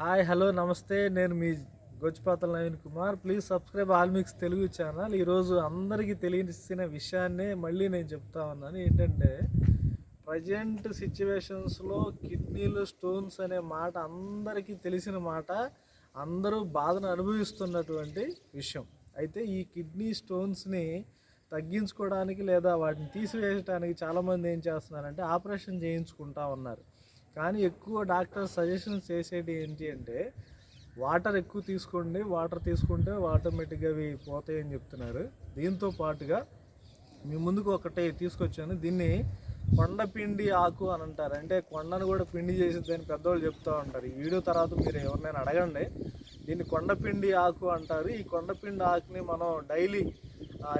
Hi hello నమస్తే. నేను మీ Gochipatala Naveen Kumar. Please subscribe all mix Telugu channel. ఈరోజు అందరికీ తెలియసిన విషయాన్నే మళ్ళీ నేను చెప్తా ఉన్నాను. ఏంటంటే ప్రజెంట్ సిచ్యువేషన్స్లో కిడ్నీలు స్టోన్స్ అనే మాట అందరికీ తెలిసిన మాట అందరూ బాధను అనుభవిస్తున్నటువంటి విషయం. అయితే ఈ కిడ్నీ స్టోన్స్ని తగ్గించుకోవడానికి లేదా వాటిని తీసివేయడానికి చాలామంది ఏం చేస్తున్నారంటే ఆపరేషన్ చేయించుకుంటా ఉన్నారు. కానీ ఎక్కువ డాక్టర్ సజెషన్స్ చేసేది ఏంటి అంటే వాటర్ ఎక్కువ తీసుకోండి వాటర్ తీసుకుంటే ఆటోమేటిక్గా అవి పోతాయని చెప్తున్నారు. దీంతో పాటుగా మీ ముందుకు ఒకటే తీసుకొచ్చాను. దీన్ని కొండపిండి ఆకు అని అంటారు. అంటే కొండను కూడా పిండి చేసిద్దని పెద్దవాళ్ళు చెప్తూ ఉంటారు. ఈ వీడియో తర్వాత మీరు ఎవరినైనా అడగండి. దీన్ని కొండపిండి ఆకు అంటారు. ఈ కొండపిండి ఆకుని మనం daily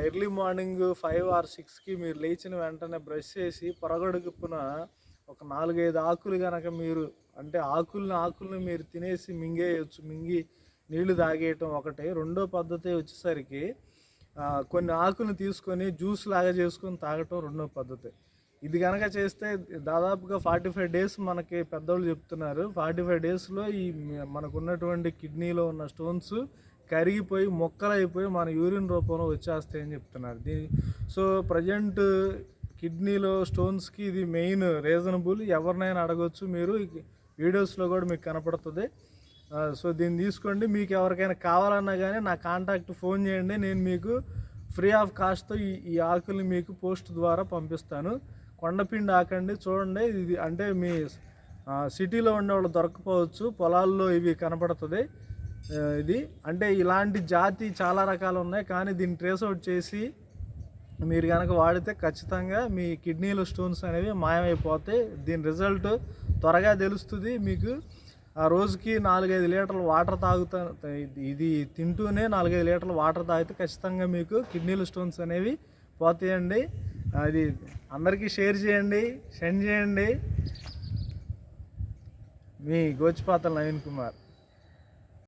early morning five or సిక్స్కి మీరు లేచిన వెంటనే బ్రష్ చేసి పొరగడుగుప్పున ఒక నాలుగైదు ఆకులు కనుక మీరు అంటే ఆకుల్ని ఆకుల్ని మీరు తినేసి మింగేయచ్చు మింగి నీళ్ళు తాగేయటం ఒకటే. రెండో పద్ధతి వచ్చేసరికి కొన్ని ఆకులను తీసుకొని జ్యూస్ లాగా చేసుకొని తాగటం రెండో పద్ధతి. ఇది కనుక చేస్తే దాదాపుగా ఫార్టీ ఫైవ్ డేస్ మనకి పెద్దవాళ్ళు చెప్తున్నారు. ఫార్టీ ఫైవ్ డేస్లో ఈ మనకు ఉన్నటువంటి కిడ్నీలో ఉన్న స్టోన్స్ కరిగిపోయి మొక్కలైపోయి మన యూరిన్ రూపంలో వచ్చేస్తాయని చెప్తున్నారు. దీని సో ప్రజెంట్ కిడ్నీలో స్టోన్స్కి ఇది మెయిన్ రీజనబుల్. ఎవరినైనా అడగొచ్చు మీరు. వీడియోస్లో కూడా మీకు కనపడుతుంది. సో దీన్ని తీసుకోండి. మీకు ఎవరికైనా కావాలన్నా కానీ నా కాంటాక్ట్ ఫోన్ చేయండి. నేను మీకు ఫ్రీ ఆఫ్ కాస్ట్తో ఈ ఈ ఆకుల్ని మీకు పోస్ట్ ద్వారా పంపిస్తాను. కొండపిండి ఆకండి. చూడండి. ఇది అంటే మీ సిటీలో ఉండే వాళ్ళు దొరకపోవచ్చు. పొలాల్లో ఇవి కనపడుతుంది. ఇది. అంటే ఇలాంటి జాతి చాలా రకాలు ఉన్నాయి. కానీ దీన్ని ట్రేస్ అవుట్ చేసి మీరు కనుక వాడితే ఖచ్చితంగా మీ కిడ్నీలో స్టోన్స్ అనేవి మాయమైపోతాయి. దీని రిజల్ట్ త్వరగా తెలుస్తుంది. మీకు ఆ రోజుకి నాలుగైదు లీటర్లు వాటర్ తాగుతా ఇది తింటూనే నాలుగైదు లీటర్లు వాటర్ తాగితే ఖచ్చితంగా మీకు కిడ్నీలు స్టోన్స్ అనేవి పోతాయండి. అది అందరికీ షేర్ చేయండి సెండ్ చేయండి. మీ గోచిపాతల నవీన్ కుమార్.